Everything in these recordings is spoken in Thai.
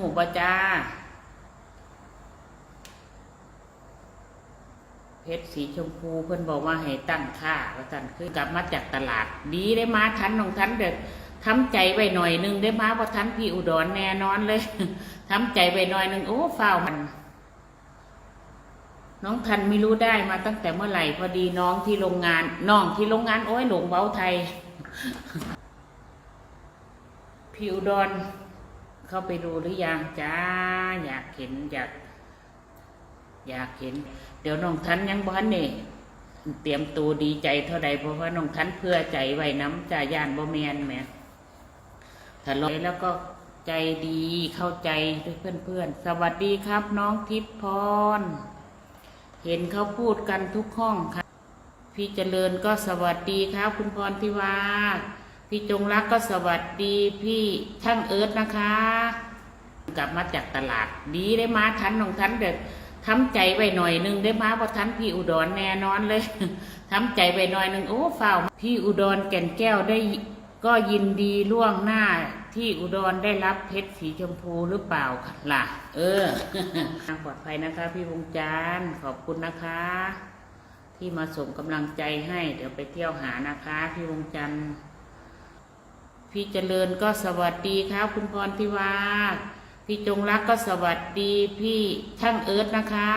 หูบ่จ้าเพชรสีชมพูเพิ่นบอกว่าให้ตั้งค่าว่าสั่นคือกลับมาจากตลาด ดีได้มาทันของทันเด็ดทำใจไว้หน่อยนึงได้มาว่าะทันพี่อุดรแน่นอนเลยทำใจไว้หน่อยนึงโอ้ฝ้าวมัน น้องทันไม่รู้ได้มาตั้งแต่เมื่อไหร่พอดีน้องที่โรงงานน้องที่โรงงานโอ้ยหลงเบาไทย พี่อุดร เข้าไปดูหรือยังจ้า อยากเห็นอยากอยากเห็น เดี๋ยวน้องทันยังบ้านเนี่ยเตรียมตัวดีใจเท่าใดเพราะว่าน้องทันเพื่อใจไว้น้ำจ่าย่านบ่แมนแหมถ้าลอยแล้วก็ใจดีเข้าใจด้วยเพื่อนๆ สวัสดีครับ น้องทิพย์พร เห็นเขาพูดกันทุกห้องค่ะ พี่เจริญก็สวัสดีครับ คุณพรทิวา พี่จงรักก็สวัสดีพี่ช่างเอิร์ธนะคะ กลับมาจากตลาดดีได้มาทันของทันเด็ดทำใจไว้หน่อยหนึงได้มาเพอทันพี่อุดรแน่นอนเลยทำใจไว้หน่อยหนึงโอ้ฝ้าวพี่อุดรแก่นแก้วได้ก็ยินดีล่วงหน้าที่อุดรได้รับเพชรสีชมพูหรือเปล่าล่ะ เออปลอดภัยนะคะ พี่วงจานทร์ขอบคุณนะคะ ที่มาส่งกำลังใจให้ เดี๋ยวไปเที่ยวหานะคะ พี่วงจันทร์ พี่เจริญก็สวัสดีครับ คุณพรทิวาพี่จงรักก็สวัสดีพี่ช่างเอิร์ธนะคะ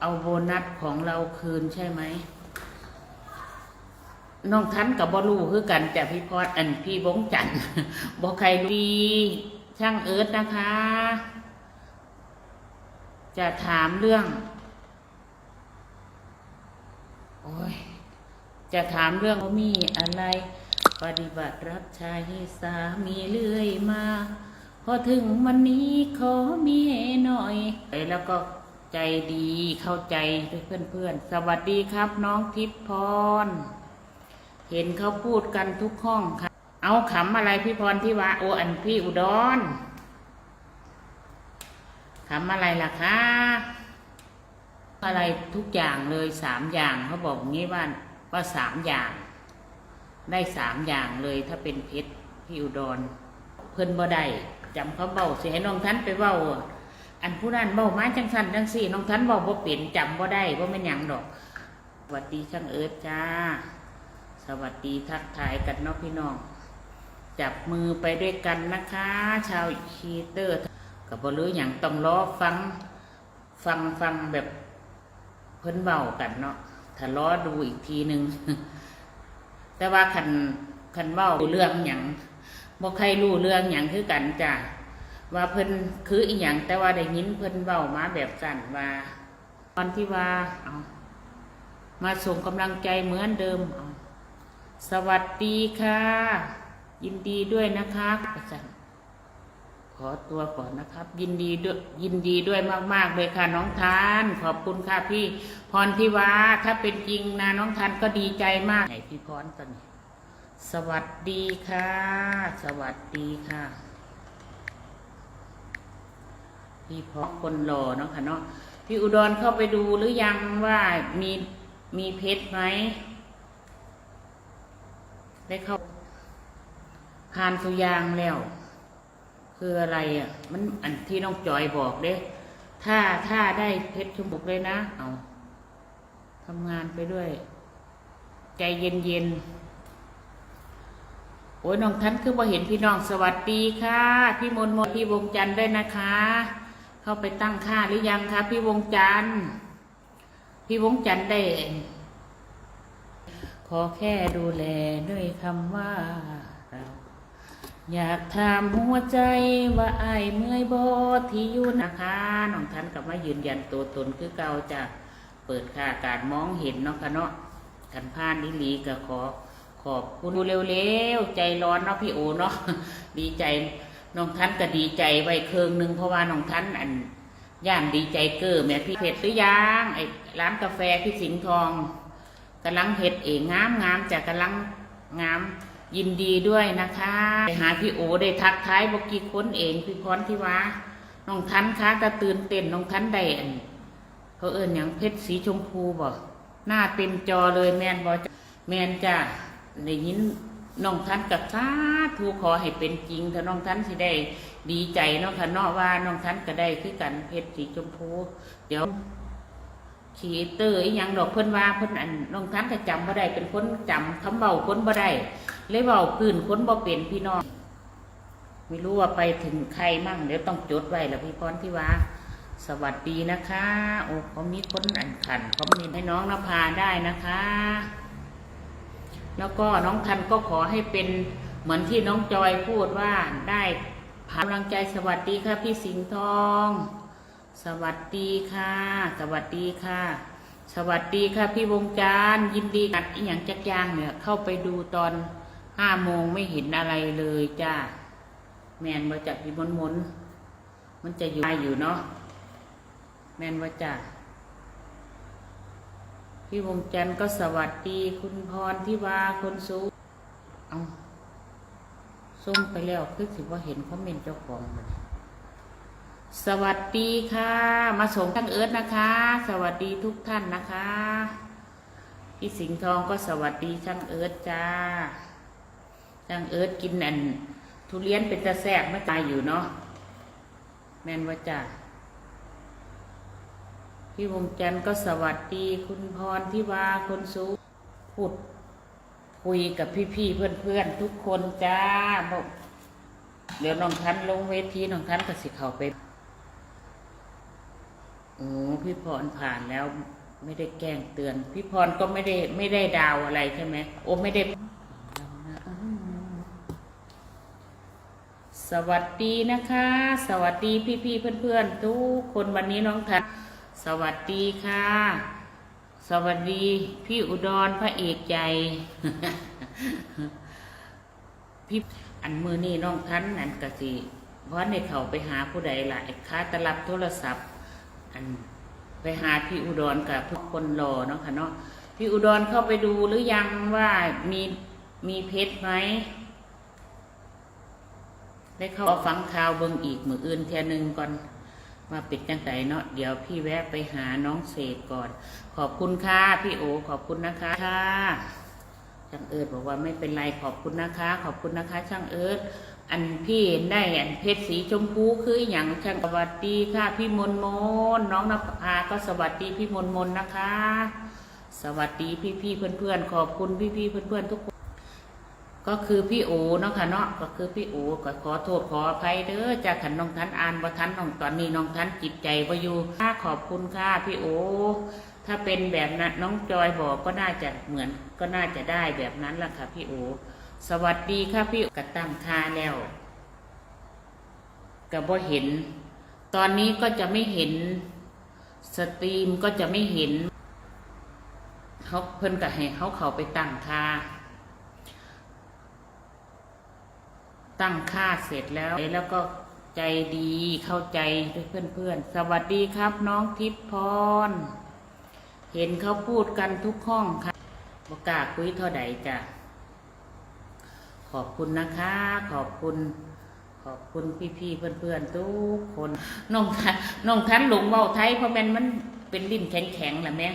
เอาโบนัสของเราคืนใช่ไหมน้องทันกับบอลูคือกันแต่พี่พอดอันพี่บงจันบอกใครดีช่างเอิร์ธนะคะ จะถามเรื่อง โอ้ยจะถามเรื่องว่ามีอะไร ปฏิบัติรับใช้สามีเรื่อยมา พอถึงวันนี้ขอมีหน่อยแล้วก็ใจดีเข้าใจด้วยเพื่อนๆ สวัสดีครับน้องทิพย์พร เห็นเขาพูดกันทุกห้องค่ะ เอาขำอะไรพี่พรที่ว่าโออันพี่อุดรขำอะไรล่ะคะอะไรทุกอย่างเลยสามอย่างเขาบอกงี้ว่าว่าสามอย่าง ได้สามอย่างเลยถ้าเป็นเพชรพี่อุดร เพิ่นบ่ได้จำเขาเบ้าสิให้น้องทันไปเบ้าอันผู้นั้นเบ้ามาจังสันจังสี่น้องทันเบ้าบ่เป็นจำบ่ได้บ่แม่นหยังดอก สวัสดีช่างเอิร์ธจ้า สวัสดีทักทายกันเนาะพี่น้อง จับมือไปด้วยกันนะคะ ชาวชีเตอร์กับบ่รู้อย่างต้องรอฟังฟังฟังแบบเพิ่นเบากันเนาะถ้ารอดูอีกทีหนึ่ง แต่ว่าคันคันเว้าเรื่องอย่างบ่ใครรู้เรื่องอย่างคือกันจ้ะว่าเพิ่นคืออีหยังแต่ว่าได้ยินเพิ่นเว้ามาแบบสั่นว่าตอนที่ว่าเอามาส่งกำลังใจเหมือนเดิมเอาสวัสดีค่ะ ยินดีด้วยนะคะประจัน ขอตัวก่อนนะครับ ยินดีด้วยยินดีด้วยมาก ๆ เลยค่ะน้องทาน ขอบคุณค่ะพี่พรทิวาถ้าเป็นจริงนะน้องทานก็ดีใจมากไหนพี่พรตอนนี้สวัสดีค่ะ สวัสดีค่ะ พี่พอคนหล่อเนาะค่ะเนาะพี่อุดรเข้าไปดูหรือยังว่ามีมีเพชรไหมได้เข้าผ่านสุยางแล้ว คืออะไรอะ มันอันที่น้องจอยบอกเด้ ถ้าถ้าได้เพชรชมบุกเลยนะ เอาทำงานไปด้วย ใจเย็นเย็นๆโอ้ยน้องทันคือพอเห็นพี่น้องสวัสดีค่ะ พี่มนมนพี่วงจันทร์ด้วยนะคะ เข้าไปตั้งค่าหรือยังคะพี่วงจันทร์พี่วงจันทร์ได้ขอแค่ดูแลด้วยคำว่า อยากถามหัวใจว่าไอ้เมื่อยบอที่อยู่นะคะน้องทันกลับมายืนยันตัวตนคือเก่าจะเปิดค่าการมองเห็นเนาะค่ะเนาะกันพานนิลีก็ขอ ขอบคุณเร็วๆใจร้อนเนาะพี่โอเนาะดีใจน้องทันก็ดีใจไว้เคืองนึงเพราะว่าน้องทันอันย่านดีใจเกอร์แม่พี่เผ็ดหรือยังไอ้ร้านกาแฟพี่สิงห์ทองกำลังเห็ดเองงามงามจากกำลังงาม ยินดีด้วยนะคะไปหาพี่โอได้ทักท้ายบอกกี่คนเองพี่พรที่ว่าน้องทันคะกระตื่นเต้นน้องทันได้อันเขาเอิญอย่างเพชรสีชมพูบ่หน้าเต็มจอเลยแมนบอแมนจ้าได้ยินน้องทันกับสาธุขอให้เป็นจริงถ้าน้องทันสิได้ดีใจเนาะค่ะเนาะว่าน้องทันก็ได้คือกันเพชรสีชมพู เดี๋ยวขีเตอร์อีหยังดอกเพิ่นว่าเพิ่นอันน้องทันก็จำบ่ได้เป็นคนจำคำเบาคนบ่ได้ เลยเบาพื้นคนบ่เป็นพี่น้อง ไม่รู้ว่าไปถึงใครมั่งเดี๋ยวต้องจดไว้แล้วพี่พรที่ว่า สวัสดีนะคะ โอ้เขามีคนอ่านขันเขามีให้น้องนภาได้นะคะ แล้วก็น้องทันก็ขอให้เป็นเหมือนที่น้องจอยพูดว่าได้ผ่านกำลังใจสวัสดีค่ะพี่สิงห์ทอง สวัสดีค่ะ สวัสดีค่ะสวัสดีค่ะพี่วงจานยินดีกัดอีหยังจักยางเนี่ยเข้าไปดูตอน ห้าโมงไม่เห็นอะไรเลยจ้าแมนว่าจะพี่มนมนมันจะอยู่อยู่เนาะแมนว่าจะพี่วงจันทร์ก็สวัสดี คุณพรที่ว่าคนสูงเอาส่งไปแล้วคือสิว่าเห็นคอมเมนต์เจ้าของมันสวัสดีค่ะ มาส่งทั้งเอิร์ธนะคะ สวัสดีทุกท่านนะคะ พี่สิงห์ทองก็สวัสดีช่างเอิร์ธจ้า ช่างเอิร์ธกินอันทุเรียนเป็นตะแสบไม่ตายอยู่เนาะแม่นว่าจ้าพี่วงจันทร์ก็สวัสดี คุณพรที่ว่าคนสูพูดคุยกับพี่ๆเพื่อนๆ ทุกคนจ้าบอกเดี๋ยวน้องทันลงเวทีน้องทันก็สิเขาไปโอ้พี่พรผ่านแล้วไม่ได้แกล้งเตือน พี่พรก็ไม่ได้ไม่ได้ดาวอะไรใช่ไหมโอ้ไม่ได้ สวัสดีนะคะ สวัสดีพี่ๆเพื่อนๆ ทุกคนวันนี้น้องทันสวัสดีค่ะ สวัสดีพี่อุดรพระเอกใหญ่พี่อันมือนี่น้องทันอันกะสิเพราะในเขาไปหาผู้ใดล่ะไอ้ค้าตลับโทรศัพท์ อันไปหาพี่อุดรกับทุกคนรอเนาะค่ะเนาะพี่อุดรเข้าไปดูหรือยังว่ามีมีเพชรไหม ได้เข้าฟังข่าวเบิ่งอีกมืออื่นเทียหนึ่งก่อนว่าปิดจังไดเนาะเดี๋ยวพี่แวะไปหาน้องเศษก่อน ขอบคุณค่ะพี่โอ ขอบคุณนะคะค่ะช่างเอิร์ดบอกว่าไม่เป็นไรขอบคุณนะคะ ขอบคุณนะคะ ช่างเอิร์ดอันพี่เห็นได้อันเพชรสีชมพูคืออย่างช่างสวัสดีค่ะ พี่มนมนน้องนภาก็สวัสดีพี่มนมนนะคะ สวัสดีพี่พี่ๆเพื่อนขอบคุณพี่พี่ๆเพื่อนทุกคน ก็คือพี่โอเนาะค่ะเนาะก็คือพี่โอก็ขอโทษขออภัยเด้อจากขันน้องทันอ่านบ่ทันน้องตอนนี้น้องทันจิตใจบ่อยู่ค่ะขอบคุณค่ะพี่โอ ถ้าเป็นแบบนั้นน้องจอยบอกก็น่าจะเหมือนก็น่าจะได้แบบนั้นล่ะค่ะพี่โอ สวัสดีค่ะพี่กระตั้งค่าแล้วก็บ่เห็น ตอนนี้ก็จะไม่เห็นสตรีมก็จะไม่เห็นเขาเพิ่นก็ให้เขาเขาไปตั้งค่า ตั้งค่าเสร็จแล้ว แล้วก็ใจดีเข้าใจด้วยเพื่อนๆสวัสดีครับน้องทิพย์พร เห็นเขาพูดกันทุกห้องค่ะบอกกล้าคุยเท่าใดจ้ะขอบคุณนะคะ ขอบคุณขอบคุณพี่ๆเพื่อนๆทุกคนน้องทันน้องทันหลงเบาไทยเพราะแมันมันเป็นลิ้นแข็งๆแหละแม่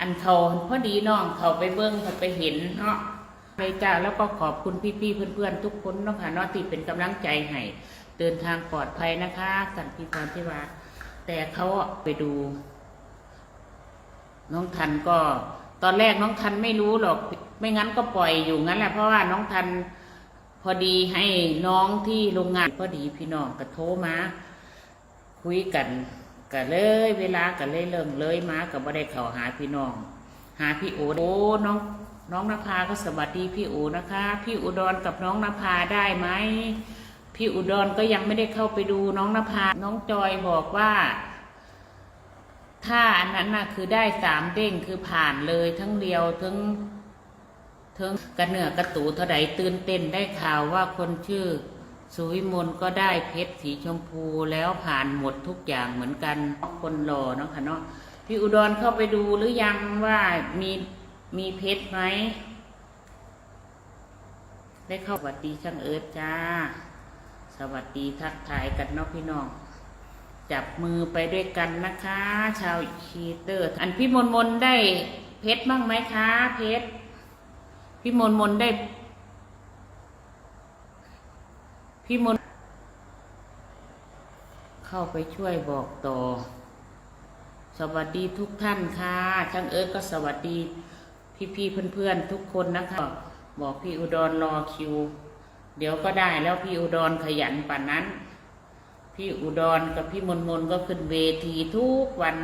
อันเขาพอดีน้องเขาไปเบิ้งเขาไปเห็นเนาะ ไปจ้าแล้วก็ขอบคุณพี่ๆเพื่อนๆ ทุกคนเนาะค่ะเนาะที่เป็นกำลังใจให้เดินทางปลอดภัยนะคะสันติพรที่ว่า แต่เขาไปดู น้องทันก็ ตอนแรกน้องทันไม่รู้หรอก ไม่งั้นก็ปล่อยอยู่งั้นแหละเพราะว่าน้องทันพอดีให้น้องที่โรงงานพอดีพี่น้องก็โทรมาคุยกันก็เลย เวลาก็เลยเริ่มเลยมาก็บ่ได้เข้าหาพี่น้อง หาพี่โอโอ้น้องน้องนภาก็สวัสดีพี่โอนะคะ พี่อุดรกับน้องนภาได้ไหมพี่อุดรก็ยังไม่ได้เข้าไปดูน้องนภา น้องจอยบอกว่า ถ้าอันนั้นน่ะคือได้สามเด้งคือผ่านเลยทั้งเดียวทั้งทั้งกระเหนือกระตูเท่าใดตื่นเต้นได้ข่าวว่าคนชื่อ สุวิมลก็ได้เพชรสีชมพูแล้วผ่านหมดทุกอย่างเหมือนกันคนรอเนาะค่ะเนาะ พี่อุดรเข้าไปดูหรือยังว่ามีมีเพชรไหม ได้เข้าสวัสดีช่างเอิร์ธจ้า สวัสดีทักทายกันเนาะพี่น้อง จับมือไปด้วยกันนะคะ ชาวชีเตอร์ อันพี่มนมนได้เพชรบ้างไหมคะ เพชรพี่มนมนได้ พี่มน เข้าไปช่วยบอกต่อ สวัสดีทุกท่านค่ะช่างเอิร์ธก็สวัสดีพี่ๆเพื่อนๆทุกคนนะคะ บอกพี่อุดรรอคิว เดี๋ยวก็ได้แล้วพี่อุดรขยันป่านนั้น พี่อุดรกับพี่มนมนก็ขึ้นเวทีทุกวัน